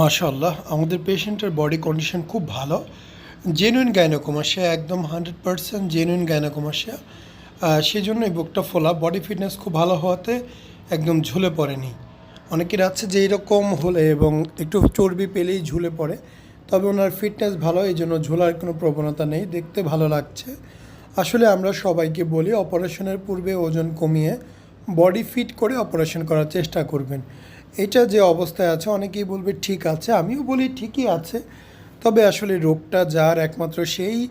মাশাআল্লাহ, আমাদের পেশেন্টের বডি কন্ডিশন খুব ভালো। জেনুইন গাইনোকোমাসিয়া একদম হান্ড্রেড পার্সেন্ট জেনুইন গাইনোকোমাসিয়া সেই জন্য এই বুকটা ফোলা, বডি ফিটনেস খুব ভালো হওয়াতে একদম ঝুলে পড়েনি। অনেকের আছে যে এরকম হলে এবং একটু চর্বি পেলেই ঝুলে পড়ে, তবে ওনার ফিটনেস ভালো, এই জন্য ঝোলার কোনো প্রবণতা নেই, দেখতে ভালো লাগছে। আসলে আমরা সবাইকে বলি, অপারেশনের পূর্বে ওজন কমিয়ে বডি ফিট করে অপারেশন করার চেষ্টা করবেন। এটা যে অবস্থায় আছে, অনেকেই বলবে, ঠিক আছে। আমিও বলি, ঠিকই আছে। তবে আসলে রোগটা যার একমাত্র সেই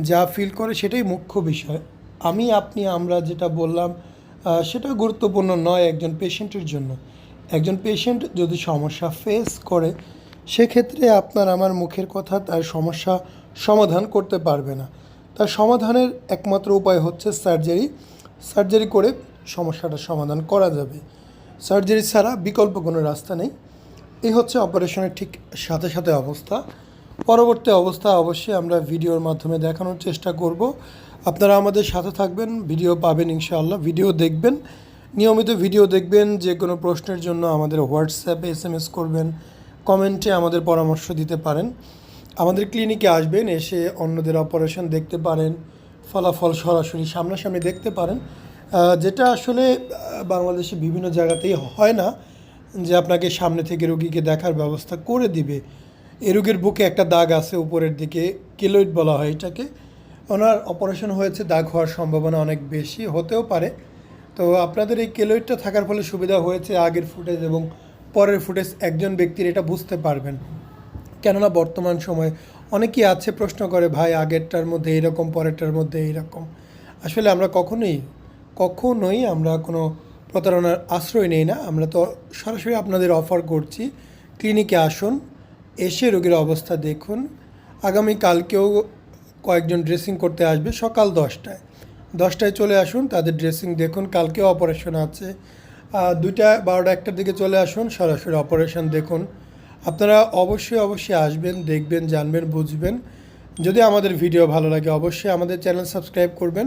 যা ফিল করে, সেটাই মুখ্য বিষয়। আমি, আপনি, আমরা যেটা বললাম সেটা গুরুত্বপূর্ণ নয় একজন পেশেন্টের জন্য। একজন পেশেন্ট যদি সমস্যা ফেস করে, সেক্ষেত্রে আপনার আমার মুখের কথা তার সমস্যা সমাধান করতে পারবে না। তার সমাধানের একমাত্র উপায় হচ্ছে সার্জারি সার্জারি করে সমস্যাটা সমাধান করা যাবে। সার্জারি ছাড়া বিকল্প কোনো রাস্তা নেই। এই হচ্ছে অপারেশনের ঠিক সাথে সাথে অবস্থা। পরবর্তী অবস্থা অবশ্যই আমরা ভিডিওর মাধ্যমে দেখানোর চেষ্টা করব। আপনারা আমাদের সাথে থাকবেন, ভিডিও পাবেন ইনশাআল্লাহ, ভিডিও দেখবেন। নিয়মিত ভিডিও দেখবেন, যে কোনো প্রশ্নের জন্য আমাদের হোয়াটসঅ্যাপে এস এম এস করবেন, কমেন্টে আমাদের পরামর্শ দিতে পারেন। আমাদের ক্লিনিকে আসবেন, এসে অন্যদের অপারেশন দেখতে পারেন, ফলাফল সরাসরি সামনাসামনি দেখতে পারেন। যেটা আসলে বাংলাদেশে বিভিন্ন জায়গাতেই হয় না যে আপনাকে সামনে থেকে রোগীকে দেখার ব্যবস্থা করে দিবে। এ রোগীর বুকে একটা দাগ আছে, উপরের দিকে কেলোইড বলা হয় এটাকে। ওনার অপারেশন হয়েছে, দাগ হওয়ার সম্ভাবনা অনেক বেশি হতেও পারে। তো আপনাদের এই কেলোইডটা থাকার ফলে সুবিধা হয়েছে আগের ফুটেজ এবং পরের ফুটেজ একজন ব্যক্তির, এটা বুঝতে পারবেন। কেননা বর্তমান সময়ে অনেকেই আছে, প্রশ্ন করে, ভাই, আগেরটার মধ্যে এইরকম, পরেরটার মধ্যে এইরকম। আসলে আমরা কখনোই কখনোই আমরা কোনো প্রতারণার আশ্রয় নেই না। আমরা তো সরাসরি আপনাদের অফার করছি। ক্লিনিকে আসুন, এসে রোগীর অবস্থা দেখুন। আগামী কালকেও কয়েকজন ড্রেসিং করতে আসবে সকাল দশটায়। দশটায় চলে আসুন, তাদের ড্রেসিং দেখুন। কালকেও অপারেশন আছে। দুইটা, বারোটা, একটার দিকে চলে আসুন, সরাসরি অপারেশন দেখুন। আপনারা অবশ্যই অবশ্যই আসবেন, দেখবেন, জানবেন, বুঝবেন। যদি আমাদের ভিডিও ভালো লাগে, অবশ্যই আমাদের চ্যানেল সাবস্ক্রাইব করবেন।